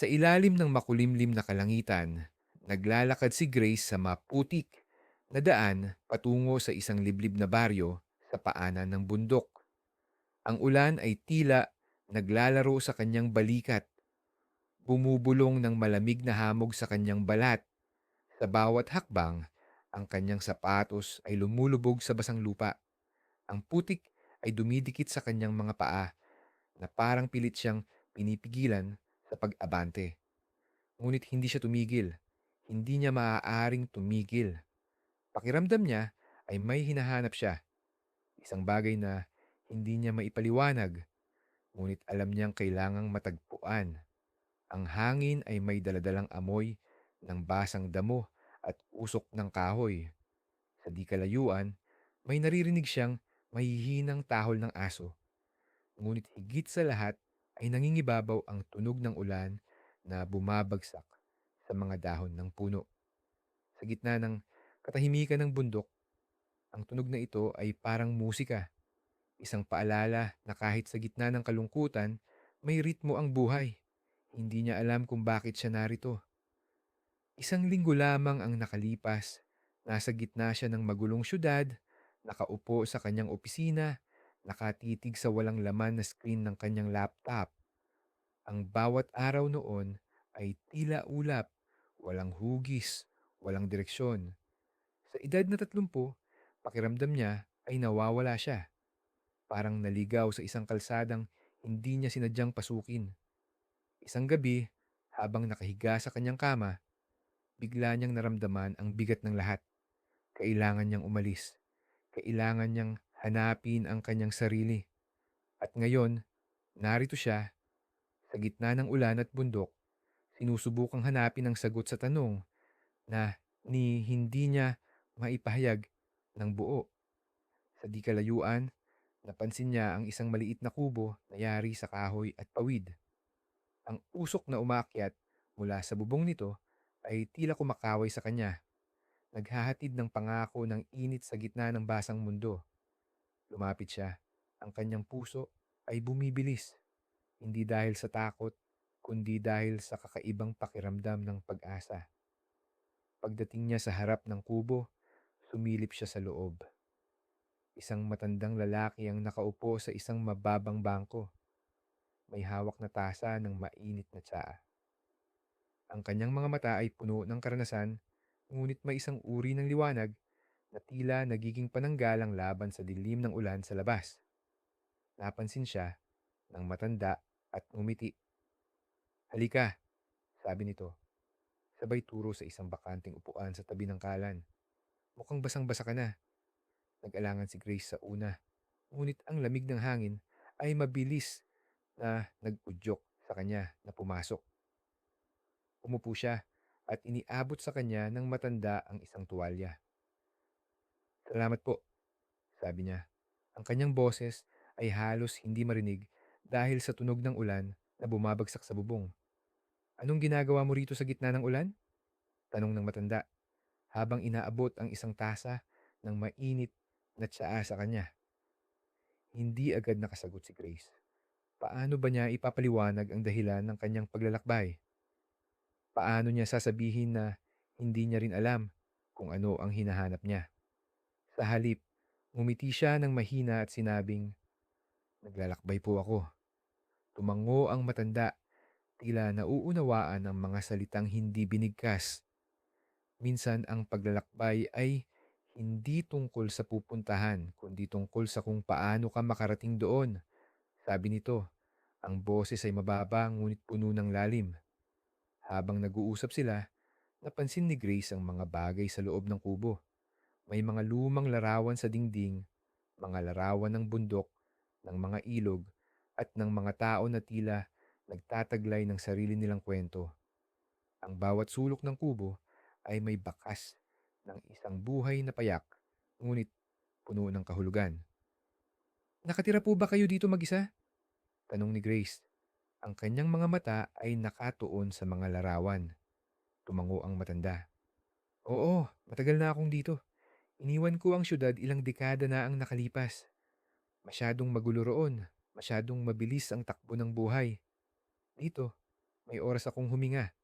Sa ilalim ng makulimlim na kalangitan, naglalakad si Grace sa maputik na daan patungo sa isang liblib na baryo sa paanan ng bundok. Ang ulan ay tila naglalaro sa kanyang balikat, bumubulong ng malamig na hamog sa kanyang balat. Sa bawat hakbang, ang kanyang sapatos ay lumulubog sa basang lupa. Ang putik ay dumidikit sa kanyang mga paa na parang pilit siyang pinipigilan sa pag-abante. Ngunit hindi siya tumigil. Hindi niya maaaring tumigil. Pakiramdam niya ay may hinahanap siya. Isang bagay na hindi niya maipaliwanag, ngunit alam niyang kailangang matagpuan. Ang hangin ay may daladalang amoy ng basang damo at usok ng kahoy. Sa di kalayuan, may naririnig siyang mahihinang tahol ng aso. Ngunit higit sa lahat ay nangingibabaw ang tunog ng ulan na bumabagsak sa mga dahon ng puno. Sa gitna ng katahimikan ng bundok, ang tunog na ito ay parang musika. Isang paalala na kahit sa gitna ng kalungkutan, may ritmo ang buhay. Hindi niya alam kung bakit siya narito. Isang linggo lamang ang nakalipas. Nasa gitna siya ng magulong syudad, nakaupo sa kanyang opisina, nakatitig sa walang laman na screen ng kanyang laptop. Ang bawat araw noon ay tila ulap, walang hugis, walang direksyon. Sa edad na tatlumpu, pakiramdam niya ay nawawala siya. Parang naligaw sa isang kalsadang hindi niya sinadyang pasukin. Isang gabi, habang nakahiga sa kanyang kama, bigla niyang naramdaman ang bigat ng lahat. Kailangan niyang umalis. Kailangan niyang hanapin ang kanyang sarili. At ngayon, narito siya, sa gitna ng ulan at bundok, sinusubukang hanapin ang sagot sa tanong na ni hindi niya maipahayag ng buo. Sa di kalayuan, napansin niya ang isang maliit na kubo na yari sa kahoy at pawid. Ang usok na umakyat mula sa bubong nito ay tila kumakaway sa kanya. Naghahatid ng pangako ng init sa gitna ng basang mundo. Lumapit siya. Ang kanyang puso ay bumibilis. Hindi dahil sa takot, kundi dahil sa kakaibang pakiramdam ng pag-asa. Pagdating niya sa harap ng kubo, sumilip siya sa loob. Isang matandang lalaki ang nakaupo sa isang mababang bangko. May hawak na tasa ng mainit na tsaa. Ang kanyang mga mata ay puno ng karanasan, ngunit may isang uri ng liwanag na tila nagiging pananggalang laban sa dilim ng ulan sa labas. Napansin siya ng matanda at ngumiti. Halika, sabi nito. Sabay turo sa isang bakanting upuan sa tabi ng kalan. Mukhang basang-basa ka na. Nag-alangan si Grace sa una. Ngunit ang lamig ng hangin ay mabilis na nag-udyok sa kanya na pumasok. Umupo siya at iniabot sa kanya ng matanda ang isang tuwalya. Salamat po, sabi niya. Ang kanyang boses ay halos hindi marinig dahil sa tunog ng ulan na bumabagsak sa bubong. Anong ginagawa mo rito sa gitna ng ulan? Tanong ng matanda habang inaabot ang isang tasa ng mainit na tsaa sa kanya. Hindi agad nakasagot si Grace. Paano ba niya ipapaliwanag ang dahilan ng kanyang paglalakbay? Paano niya sasabihin na hindi niya rin alam kung ano ang hinahanap niya? Sa halip, ngumiti siya ng mahina at sinabing, Naglalakbay po ako. Tumango ang matanda, tila nauunawaan ang mga salitang hindi binigkas. Minsan ang paglalakbay ay hindi tungkol sa pupuntahan, kundi tungkol sa kung paano ka makarating doon. Sabi nito, ang boses ay mababa ngunit puno ng lalim. Habang nag-uusap sila, napansin ni Grace ang mga bagay sa loob ng kubo. May mga lumang larawan sa dingding, mga larawan ng bundok, ng mga ilog, at ng mga tao na tila nagtataglay ng sarili nilang kwento. Ang bawat sulok ng kubo ay may bakas ng isang buhay na payak, ngunit puno ng kahulugan. Nakatira po ba kayo dito mag-isa? Tanong ni Grace. Ang kanyang mga mata ay nakatuon sa mga larawan. Tumango ang matanda. Oo, matagal na akong dito. Iniwan ko ang syudad ilang dekada na ang nakalipas. Masyadong magulo roon. Masyadong mabilis ang takbo ng buhay. Dito, May oras akong huminga.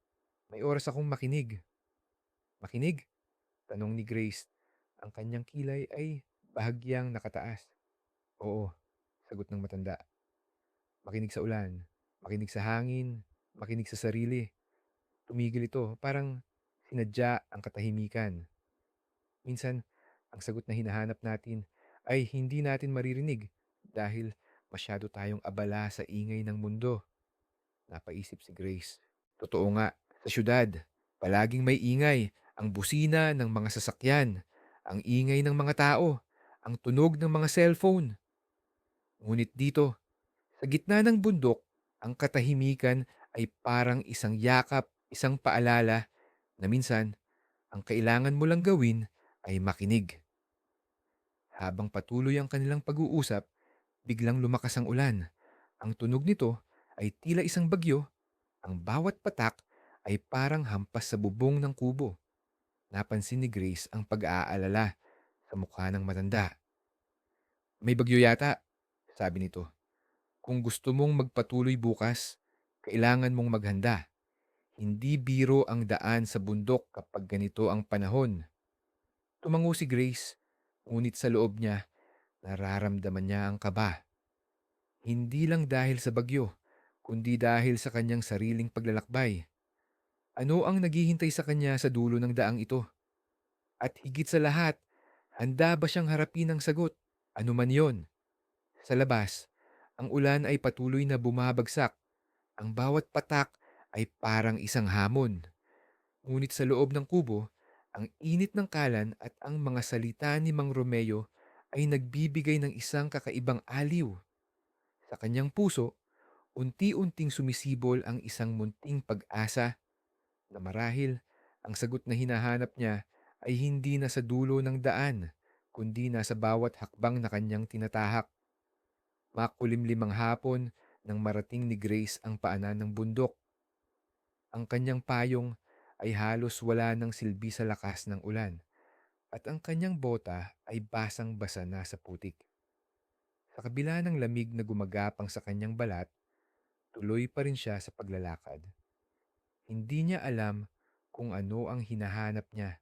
May oras akong makinig. Makinig? Tanong ni Grace. Ang kanyang kilay ay bahagyang nakataas. Oo, sagot ng matanda. Makinig sa ulan, makinig sa hangin, makinig sa sarili. Tumigil ito, parang sinadya ang katahimikan. Minsan, ang sagot na hinahanap natin ay hindi natin maririnig dahil masyado tayong abala sa ingay ng mundo. Napaisip si Grace. Totoo nga, sa syudad, palaging may ingay, ang busina ng mga sasakyan, ang ingay ng mga tao, ang tunog ng mga cellphone. Ngunit dito, sa gitna ng bundok, ang katahimikan ay parang isang yakap, isang paalala na minsan ang kailangan mo lang gawin ay makinig. Habang patuloy ang kanilang pag-uusap, biglang lumakas ang ulan. Ang tunog nito ay tila isang bagyo. Ang bawat patak ay parang hampas sa bubong ng kubo. Napansin ni Grace ang pag-aalala sa mukha ng matanda. May bagyo yata, sabi nito. Kung gusto mong magpatuloy bukas, kailangan mong maghanda. Hindi biro ang daan sa bundok kapag ganito ang panahon. Tumango si Grace, ngunit sa loob niya, nararamdaman niya ang kaba. Hindi lang dahil sa bagyo, kundi dahil sa kanyang sariling paglalakbay. Ano ang naghihintay sa kanya sa dulo ng daang ito? At higit sa lahat, handa ba siyang harapin ang sagot? Ano man yon? Sa labas, ang ulan ay patuloy na bumabagsak. Ang bawat patak ay parang isang hamon. Ngunit sa loob ng kubo, ang init ng kalan at ang mga salita ni Mang Romeo ay nagbibigay ng isang kakaibang aliw. Sa kanyang puso, unti-unting sumisibol ang isang munting pag-asa na marahil ang sagot na hinahanap niya ay hindi na sa dulo ng daan, kundi na sa bawat hakbang na kanyang tinatahak. Makulimlim ang hapon nang marating ni Grace ang paanan ng bundok. Ang kanyang payong ay halos wala ng silbi sa lakas ng ulan at ang kanyang bota ay basang-basa na sa putik. Sa kabila ng lamig na gumagapang sa kanyang balat, tuloy pa rin siya sa paglalakad. Hindi niya alam kung ano ang hinahanap niya,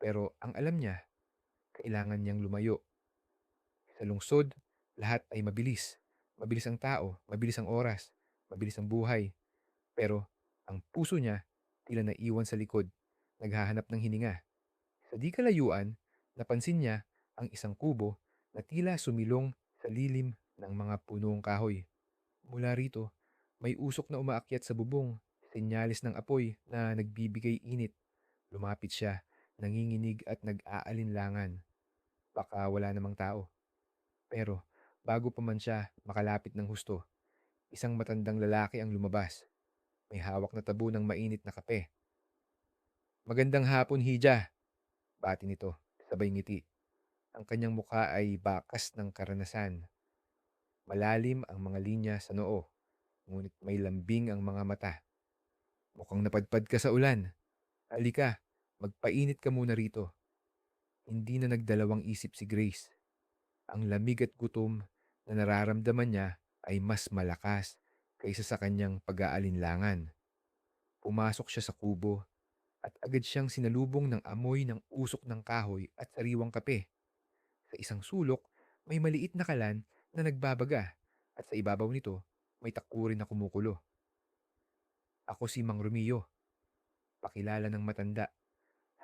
pero ang alam niya, kailangan niyang lumayo. Sa lungsod, lahat ay mabilis. Mabilis ang tao, mabilis ang oras, mabilis ang buhay. Pero ang puso niya tila naiwan sa likod, naghahanap ng hininga. Sa di kalayuan, napansin niya ang isang kubo na tila sumilong sa lilim ng mga punong kahoy. Mula rito, may usok na umaakyat sa bubong, senyalis ng apoy na nagbibigay init. Lumapit siya, nanginginig at nag-aalinlangan. Baka wala namang tao. Pero bago pa man siya makalapit ng husto, isang matandang lalaki ang lumabas. May hawak na tabo ng mainit na kape. Magandang hapon, Hija. Bati nito, sabay ngiti. Ang kanyang mukha ay bakas ng karanasan. Malalim ang mga linya sa noo, ngunit may lambing ang mga mata. Mukhang napadpad ka sa ulan. Halika, magpainit ka muna rito. Hindi na nagdalawang isip si Grace. Ang lamig at gutom na nararamdaman niya ay mas malakas kaysa sa kanyang pag-aalinlangan. Pumasok siya sa kubo at agad siyang sinalubong ng amoy ng usok ng kahoy at sariwang kape. Sa isang sulok, may maliit na kalan na nagbabaga at sa ibabaw nito may takurin na kumukulo. Ako si Mang Romeo, pakilala ng matanda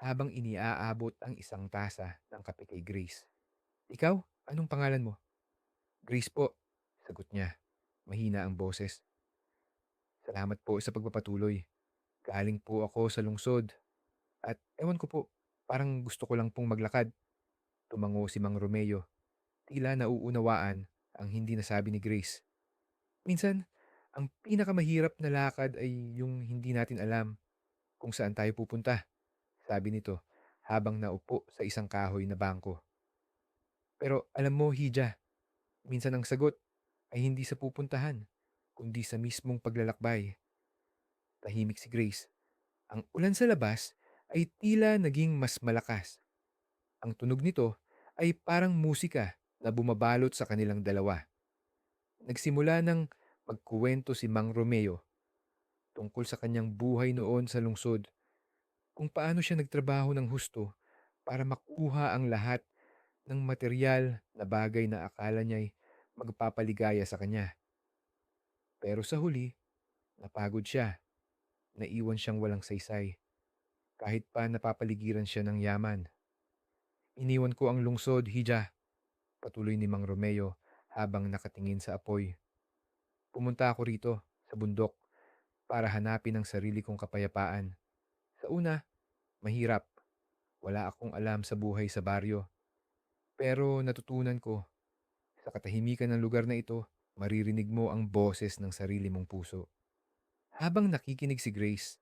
habang iniaabot ang isang tasa ng kape kay Grace. Ikaw, anong pangalan mo? Grace po, sagot niya. Mahina ang boses. Salamat po sa pagpapatuloy. Galing po ako sa lungsod. At ewan ko po, parang gusto ko lang pong maglakad. Tumango si Mang Romeo. Tila nauunawaan ang hindi nasabi ni Grace. Minsan, ang pinakamahirap na lakad ay yung hindi natin alam kung saan tayo pupunta, sabi nito habang naupo sa isang kahoy na bangko. Pero alam mo, Hija, minsan ang sagot ay hindi sa pupuntahan, kundi sa mismong paglalakbay. Tahimik si Grace. Ang ulan sa labas ay tila naging mas malakas. Ang tunog nito ay parang musika na bumabalot sa kanilang dalawa. Nagsimula ng magkuwento si Mang Romeo. tungkol sa kanyang buhay noon sa lungsod, kung paano siya nagtrabaho ng husto para makuha ang lahat ng material na bagay na akala niya'y magpapaligaya sa kanya. Pero sa huli, napagod siya, naiwan siyang walang saysay, kahit pa napapaligiran siya ng yaman. Iniwan ko ang lungsod, Hija, patuloy ni Mang Romeo habang nakatingin sa apoy. Pumunta ako rito, sa bundok, para hanapin ang sarili kong kapayapaan. Sa una, mahirap. Wala akong alam sa buhay sa baryo. Pero natutunan ko, sa katahimikan ng lugar na ito, maririnig mo ang boses ng sarili mong puso. Habang nakikinig si Grace,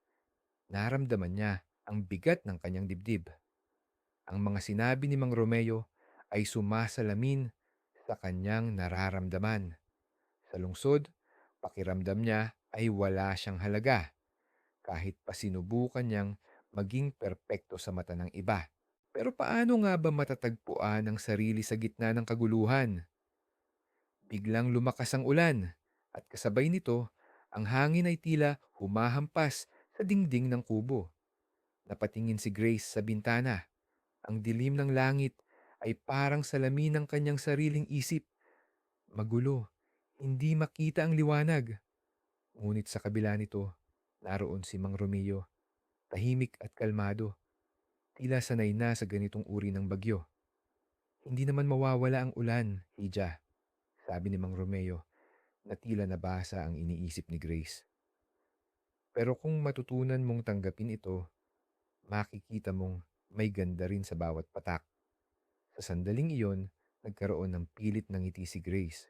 naramdaman niya ang bigat ng kanyang dibdib. Ang mga sinabi ni Mang Romeo ay sumasalamin sa kanyang nararamdaman. Sa lungsod, pakiramdam niya ay wala siyang halaga kahit pa sinubukan niyang maging perpekto sa mata ng iba. Pero paano nga ba matatagpuan ang sarili sa gitna ng kaguluhan? Biglang lumakas ang ulan at kasabay nito, ang hangin ay tila humahampas sa dingding ng kubo. Napatingin si Grace sa bintana. Ang dilim ng langit ay parang salamin ng kanyang sariling isip. Magulo, hindi makita ang liwanag. Ngunit sa kabila nito, naroon si Mang Romeo, tahimik at kalmado. Tila sanay na sa ganitong uri ng bagyo. Hindi naman mawawala ang ulan, Hija, sabi ni Mang Romeo, na tila nabasa ang iniisip ni Grace. Pero kung matutunan mong tanggapin ito, makikita mong may ganda rin sa bawat patak. Sa sandaling iyon, nagkaroon ng pilit ng ngiti si Grace.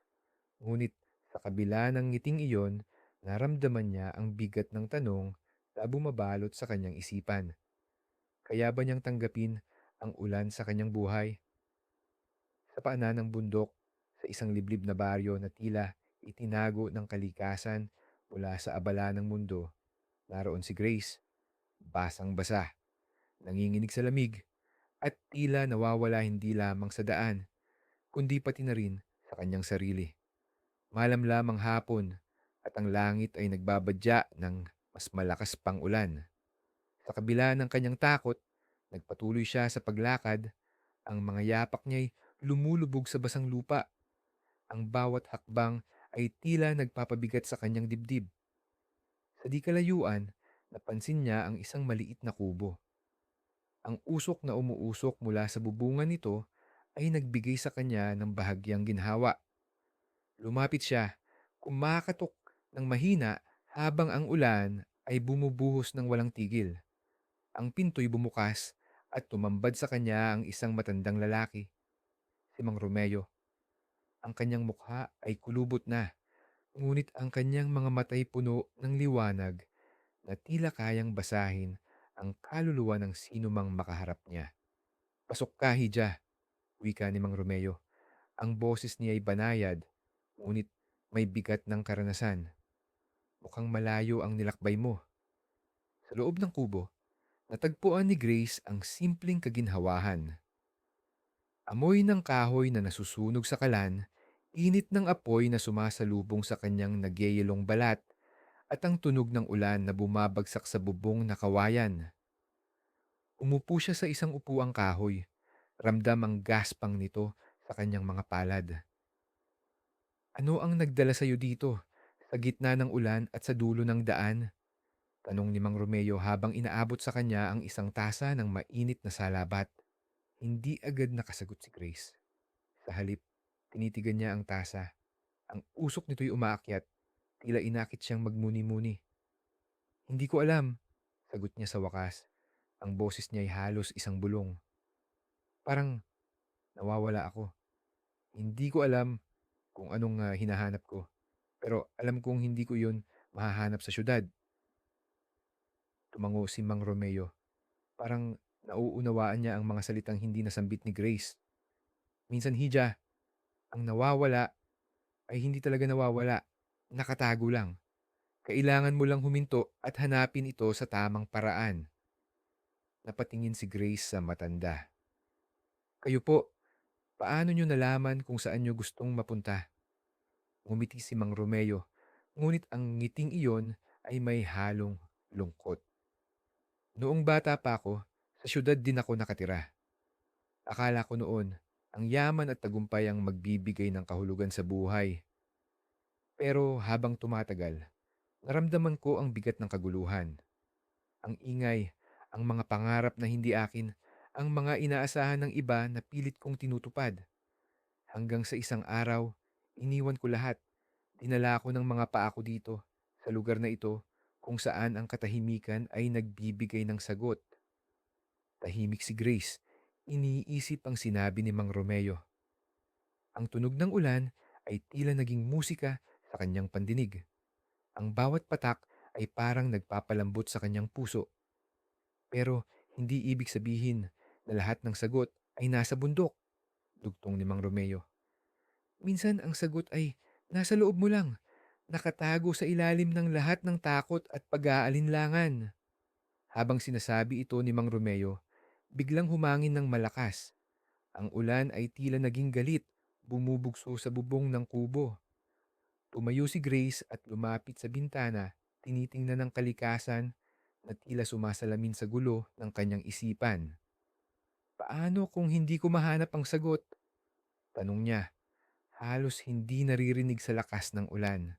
Ngunit sa kabila ng ngiting iyon, naramdaman niya ang bigat ng tanong na bumabalot sa kanyang isipan. Kaya ba niyang tanggapin ang ulan sa kanyang buhay? Sa paanan ng bundok, sa isang liblib na baryo na tila itinago ng kalikasan mula sa abala ng mundo, naroon si Grace, basang-basa, nanginginig sa lamig, at tila nawawala hindi lamang sa daan, kundi pati na rin sa kanyang sarili. Malamlam ang hapon at ang langit ay nagbabadya ng mas malakas pang ulan. Sa kabila ng kanyang takot, nagpatuloy siya sa paglakad. Ang mga yapak niya'y lumulubog sa basang lupa. Ang bawat hakbang ay tila nagpapabigat sa kanyang dibdib. Sa di kalayuan, napansin niya ang isang maliit na kubo. Ang usok na umuusok mula sa bubungan nito ay nagbigay sa kanya ng bahagyang ginhawa. Lumapit siya, kumakatok ng mahina habang ang ulan ay bumubuhos ng walang tigil. Ang pinto'y bumukas at tumambad sa kanya ang isang matandang lalaki, si Mang Romeo. Ang kanyang mukha ay kulubot na, ngunit ang kanyang mga matay puno ng liwanag na tila kayang basahin ang kaluluwa ng sino mang makaharap niya. Pasok ka, Hija, wika ni Mang Romeo. Ang boses niya ay banayad, ngunit may bigat ng karanasan. Mukhang malayo ang nilakbay mo. Sa loob ng kubo, natagpuan ni Grace ang simpleng kaginhawahan. Amoy ng kahoy na nasusunog sa kalan, init ng apoy na sumasalubong sa kanyang nagyayelong balat, at ang tunog ng ulan na bumabagsak sa bubong na kawayan. Umupo siya sa isang upuang kahoy, ramdam ang gaspang nito sa kanyang mga palad. Ano ang nagdala sa iyo dito, sa gitna ng ulan at sa dulo ng daan? Tanong ni Mang Romeo habang inaabot sa kanya ang isang tasa ng mainit na salabat. Hindi agad nakasagot si Grace. Sa halip, tinitigan niya ang tasa. Ang usok nito'y umaakyat, tila inakit siyang magmuni-muni. Hindi ko alam, sagot niya sa wakas. Ang boses niya ay halos isang bulong. Parang nawawala ako. Hindi ko alam kung anong ah, hinahanap ko. Pero alam kong hindi ko yun mahahanap sa syudad. Tumango si Mang Romeo. Parang nauunawaan niya ang mga salitang hindi nasambit ni Grace. Minsan, Hija, ang nawawala ay hindi talaga nawawala. Nakatago lang. Kailangan mo lang huminto at hanapin ito sa tamang paraan. Napatingin si Grace sa matanda. Kayo po, paano nyo nalaman kung saan nyo gustong mapunta? Ngumiti si Mang Romeo, ngunit ang ngiting iyon ay may halong lungkot. Noong bata pa ako, sa siyudad din ako nakatira. Akala ko noon, ang yaman at tagumpay ang magbibigay ng kahulugan sa buhay. Pero habang tumatagal, naramdaman ko ang bigat ng kaguluhan. Ang ingay, ang mga pangarap na hindi akin, ang mga inaasahan ng iba na pilit kong tinutupad. Hanggang sa isang araw, iniwan ko lahat. Dinala ako ng mga paa ko dito, sa lugar na ito, kung saan ang katahimikan ay nagbibigay ng sagot. Tahimik si Grace. Iniisip ang sinabi ni Mang Romeo. Ang tunog ng ulan ay tila naging musika sa kanyang pandinig. Ang bawat patak ay parang nagpapalambot sa kanyang puso. Pero hindi ibig sabihin na lahat ng sagot ay nasa bundok, dugtong ni Mang Romeo. Minsan ang sagot ay nasa loob mo lang, nakatago sa ilalim ng lahat ng takot at pag-aalinlangan. Habang sinasabi ito ni Mang Romeo, biglang humangin ng malakas. Ang ulan ay tila naging galit, bumubugso sa bubong ng kubo. Tumayo si Grace at lumapit sa bintana, tinitingnan ng kalikasan na tila sumasalamin sa gulo ng kanyang isipan. Paano kung hindi ko mahanap ang sagot? Tanong niya. Halos hindi naririnig sa lakas ng ulan.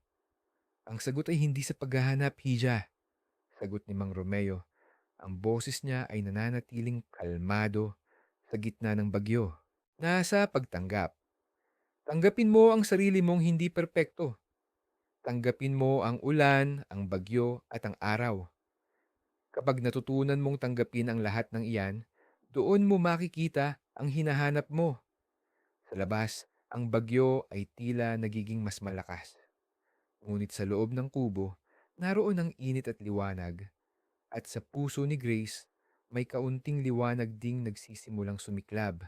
Ang sagot ay hindi sa paghahanap, Hija. Sagot ni Mang Romeo. Ang boses niya ay nananatiling kalmado sa gitna ng bagyo. Nasa pagtanggap. Tanggapin mo ang sarili mong hindi perpekto. Tanggapin mo ang ulan, ang bagyo at ang araw. Kapag natutunan mong tanggapin ang lahat ng iyan, doon mo makikita ang hinahanap mo. Sa labas, ang bagyo ay tila nagiging mas malakas. Ngunit sa loob ng kubo, naroon ang init at liwanag. At sa puso ni Grace, may kaunting liwanag ding nagsisimulang sumiklab.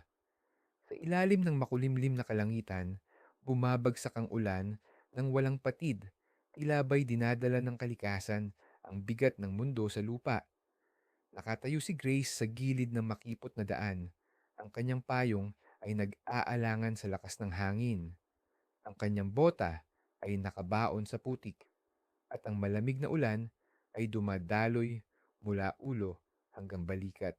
Sa ilalim ng makulimlim na kalangitan, bumabagsak ang ulan ng walang patid, tila ba'y dinadala ng kalikasan ang bigat ng mundo sa lupa. Nakatayo si Grace sa gilid ng makipot na daan. Ang kanyang payong ay nag-aalangan sa lakas ng hangin. Ang kanyang bota ay nakabaon sa putik. At ang malamig na ulan ay dumadaloy mula ulo hanggang balikat.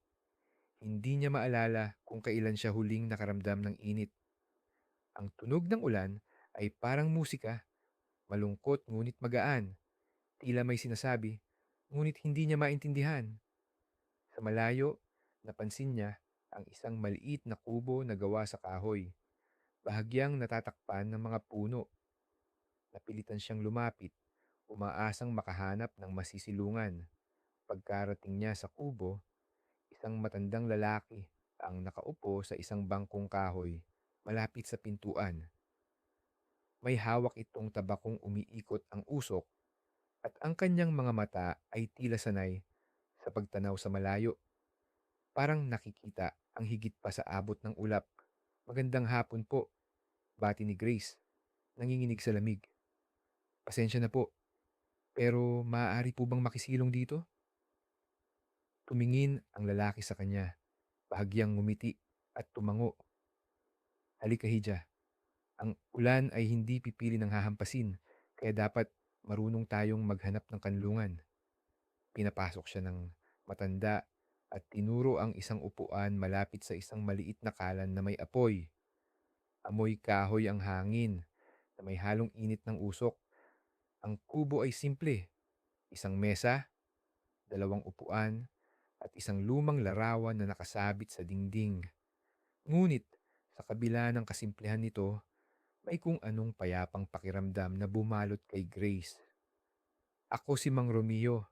Hindi niya maalala kung kailan siya huling nakaramdam ng init. Ang tunog ng ulan ay parang musika, malungkot ngunit magaan. Tila may sinasabi, ngunit hindi niya maintindihan. Sa malayo, napansin niya ang isang maliit na kubo na gawa sa kahoy, bahagyang natatakpan ng mga puno. Napilitan siyang lumapit, umaasang makahanap ng masisilungan. Pagkarating niya sa kubo, isang matandang lalaki ang nakaupo sa isang bangkong kahoy malapit sa pintuan. May hawak itong tabakong umiikot ang usok at ang kanyang mga mata ay tila sanay sa pagtanaw sa malayo. Parang nakikita ang higit pa sa abot ng ulap. Magandang hapon po, bati ni Grace, nanginginig sa lamig. Pasensya na po, pero maaari po bang makisilong dito? Tumingin ang lalaki sa kanya, bahagyang ngumiti at tumango. Halika Hija, ang ulan ay hindi pipili ng hahampasin, kaya dapat marunong tayong maghanap ng kanlungan. Pinapasok siya ng matanda at tinuro ang isang upuan malapit sa isang maliit na kalan na may apoy. Amoy kahoy ang hangin na may halong init ng usok. Ang kubo ay simple. Isang mesa, dalawang upuan, at isang lumang larawan na nakasabit sa dingding. Ngunit sa kabila ng kasimplehan nito, may kung anong payapang pakiramdam na bumalot kay Grace. Ako si Mang Romeo.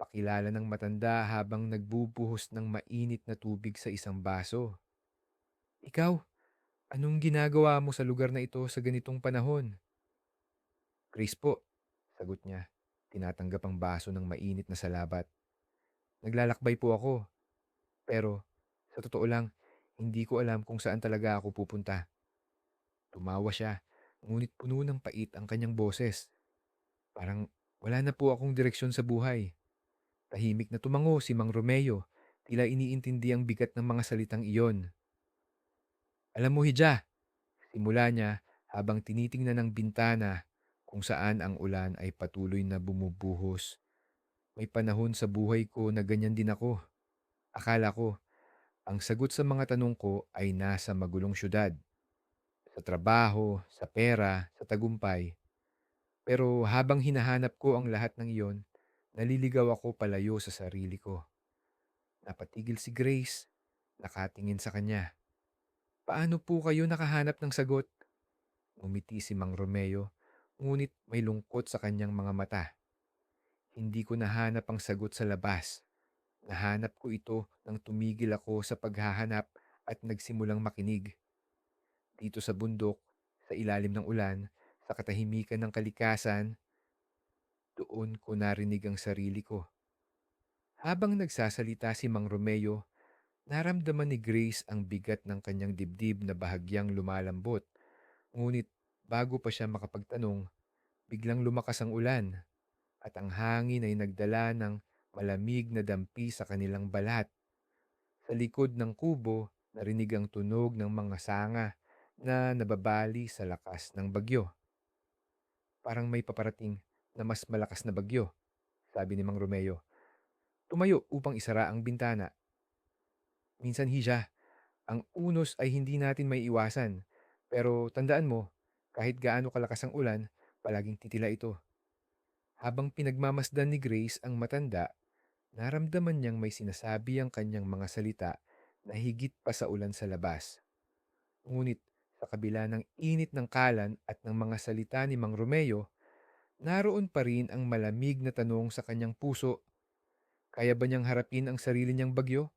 Pakilala ng matanda habang nagbubuhos ng mainit na tubig sa isang baso. Ikaw, anong ginagawa mo sa lugar na ito sa ganitong panahon? Grace po, sagot niya. Tinatanggap ang baso ng mainit na salabat. Naglalakbay po ako. Pero, sa totoo lang, hindi ko alam kung saan talaga ako pupunta. Tumawa siya, ngunit puno ng pait ang kanyang boses. Parang wala na po akong direksyon sa buhay. Tahimik na tumango si Mang Romeo, tila iniintindi ang bigat ng mga salitang iyon. Alam mo, Hija, simula niya habang tinitingnan ng bintana kung saan ang ulan ay patuloy na bumubuhos. May panahon sa buhay ko na ganyan din ako. Akala ko, ang sagot sa mga tanong ko ay nasa magulong syudad, sa trabaho, sa pera, sa tagumpay. Pero habang hinahanap ko ang lahat ng iyon, naliligaw ako palayo sa sarili ko. Napatigil si Grace, nakatingin sa kanya. Paano po kayo nakahanap ng sagot? Ngumiti si Mang Romeo, ngunit may lungkot sa kanyang mga mata. Hindi ko nahanap ang sagot sa labas. Nahanap ko ito nang tumigil ako sa paghahanap at nagsimulang makinig. Dito sa bundok, sa ilalim ng ulan, sa katahimikan ng kalikasan, doon ko narinig ang sarili ko. Habang nagsasalita si Mang Romeo, naramdaman ni Grace ang bigat ng kanyang dibdib na bahagyang lumalambot. Ngunit bago pa siya makapagtanong, biglang lumakas ang ulan at ang hangin ay nagdala ng malamig na dampi sa kanilang balat. Sa likod ng kubo, narinig ang tunog ng mga sanga na nababali sa lakas ng bagyo. Parang may paparating na mas malakas na bagyo, sabi ni Mang Romeo. Tumayo upang isara ang bintana. Minsan hiya, ang unos ay hindi natin may iwasan. Pero tandaan mo, kahit gaano kalakas ang ulan, palaging titila ito. Habang pinagmamasdan ni Grace ang matanda, naramdaman niyang may sinasabi ang kanyang mga salita na higit pa sa ulan sa labas. Ngunit sa kabila ng init ng kalan at ng mga salita ni Mang Romeo, naroon pa rin ang malamig na tanong sa kanyang puso. Kaya ba niyang harapin ang sarili niyang bagyo?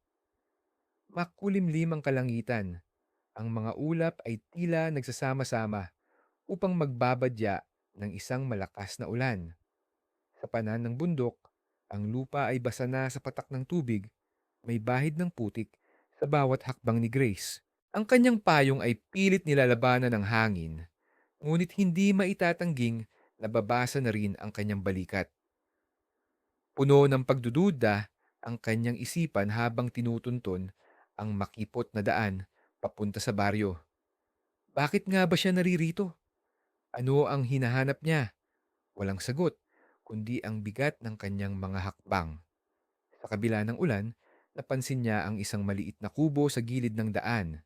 Makulimlim ang kalangitan. Ang mga ulap ay tila nagsasama-sama upang magbabadya ng isang malakas na ulan. Sa panan ng bundok, ang lupa ay basa na sa patak ng tubig, may bahid ng putik sa bawat hakbang ni Grace. Ang kanyang payong ay pilit nilalabanan ng hangin, ngunit hindi maitatangging nababasa na rin ang kanyang balikat. Puno ng pagdududa ang kanyang isipan habang tinutunton ang makipot na daan papunta sa baryo. Bakit nga ba siya naririto? Ano ang hinahanap niya? Walang sagot, kundi ang bigat ng kanyang mga hakbang. Sa kabila ng ulan, napansin niya ang isang maliit na kubo sa gilid ng daan.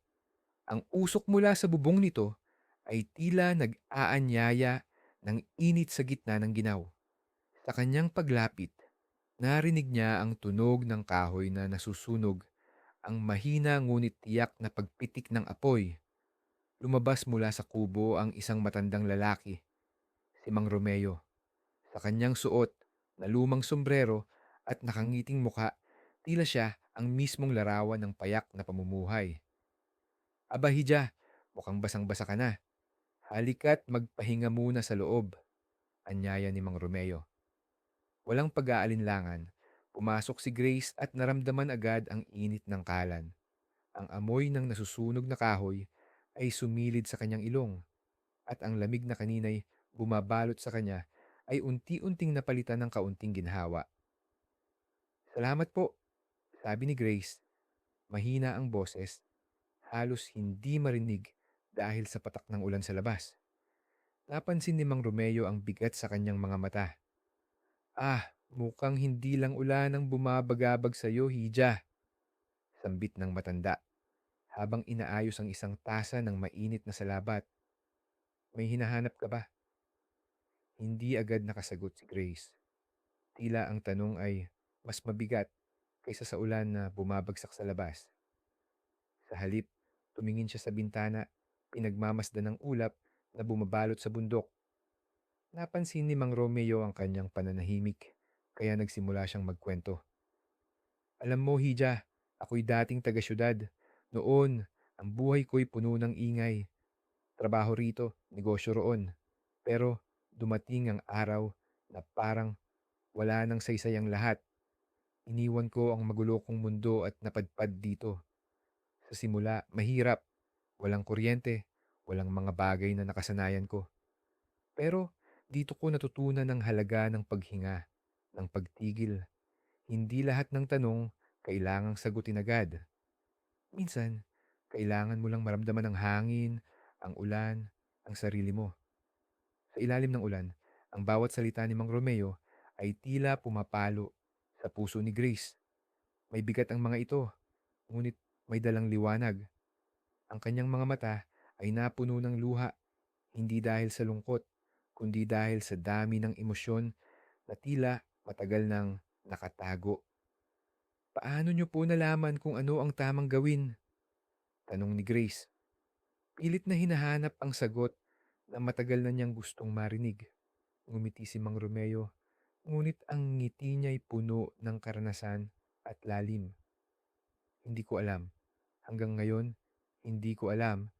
Ang usok mula sa bubong nito ay tila nag-aanyaya ng init sa gitna ng ginaw. Sa kanyang paglapit, narinig niya ang tunog ng kahoy na nasusunog, ang mahina ngunit tiyak na pagpitik ng apoy. Lumabas mula sa kubo ang isang matandang lalaki, si Mang Romeo. Sa kanyang suot na lumang sombrero at nakangiting mukha, tila siya ang mismong larawan ng payak na pamumuhay. Aba Hija, mukhang basang-basa ka na. Halika't magpahinga muna sa loob, anyaya ni Mang Romeo. Walang pag-aalinlangan, pumasok si Grace at naramdaman agad ang init ng kalan. Ang amoy ng nasusunog na kahoy ay sumilid sa kanyang ilong at ang lamig na kaninay bumabalot sa kanya ay unti-unting napalitan ng kaunting ginhawa. Salamat po, sabi ni Grace. Mahina ang boses, halos hindi marinig dahil sa patak ng ulan sa labas. Napansin ni Mang Romeo ang bigat sa kanyang mga mata. Ah, mukhang hindi lang ulan ang bumabagabag sa iyo, Hija. Sambit ng matanda habang inaayos ang isang tasa ng mainit na salabat. May hinahanap ka ba? Hindi agad nakasagot si Grace. Tila ang tanong ay mas mabigat kaysa sa ulan na bumabagsak sa labas. Sa halip, tumingin siya sa bintana, pinagmamasdan ng ulap na bumabalot sa bundok. Napansin ni Mang Romeo ang kanyang pananahimik, kaya nagsimula siyang magkwento. Alam mo, Hija, ako'y dating taga-syudad. Noon, ang buhay ko'y puno ng ingay. Trabaho rito, negosyo roon. Pero dumating ang araw na parang wala nang saysay ang lahat. Iniwan ko ang magulo kong mundo at napadpad dito. Sa simula, mahirap. Walang kuryente, walang mga bagay na nakasanayan ko. Pero dito ko natutunan ang halaga ng paghinga, ng pagtigil. Hindi lahat ng tanong kailangang sagutin agad. Minsan, kailangan mo lang maramdaman ang hangin, ang ulan, ang sarili mo. Sa ilalim ng ulan, ang bawat salita ni Mang Romeo ay tila pumapalo sa puso ni Grace. May bigat ang mga ito, ngunit may dalang liwanag. Ang kanyang mga mata ay napuno ng luha, hindi dahil sa lungkot, kundi dahil sa dami ng emosyon na tila matagal nang nakatago. Paano niyo po nalaman kung ano ang tamang gawin? Tanong ni Grace. Pilit na hinahanap ang sagot na matagal na niyang gustong marinig. Ngumiti si Mang Romeo, ngunit ang ngiti niya'y puno ng karanasan at lalim. Hindi ko alam. Hanggang ngayon, hindi ko alam.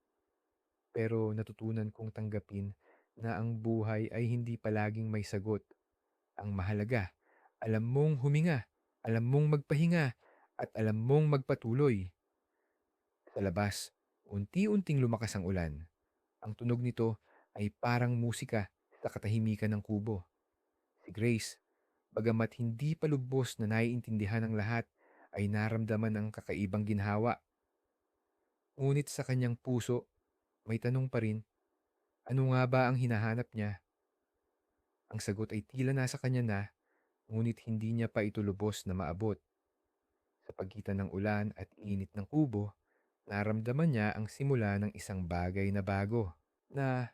Pero natutunan kong tanggapin na ang buhay ay hindi palaging may sagot. Ang mahalaga, alam mong huminga, alam mong magpahinga, at alam mong magpatuloy. Sa labas, unti-unting lumakas ang ulan. Ang tunog nito ay parang musika sa katahimikan ng kubo. Si Grace, bagamat hindi pa lubos na naiintindihan ng lahat, ay naramdaman ang kakaibang ginhawa. Ngunit sa kanyang puso, may tanong pa rin, ano nga ba ang hinahanap niya? Ang sagot ay tila nasa kanya na, ngunit hindi niya pa ito lubos na maabot. Sa pagitan ng ulan at init ng kubo, naramdaman niya ang simula ng isang bagay na bago, na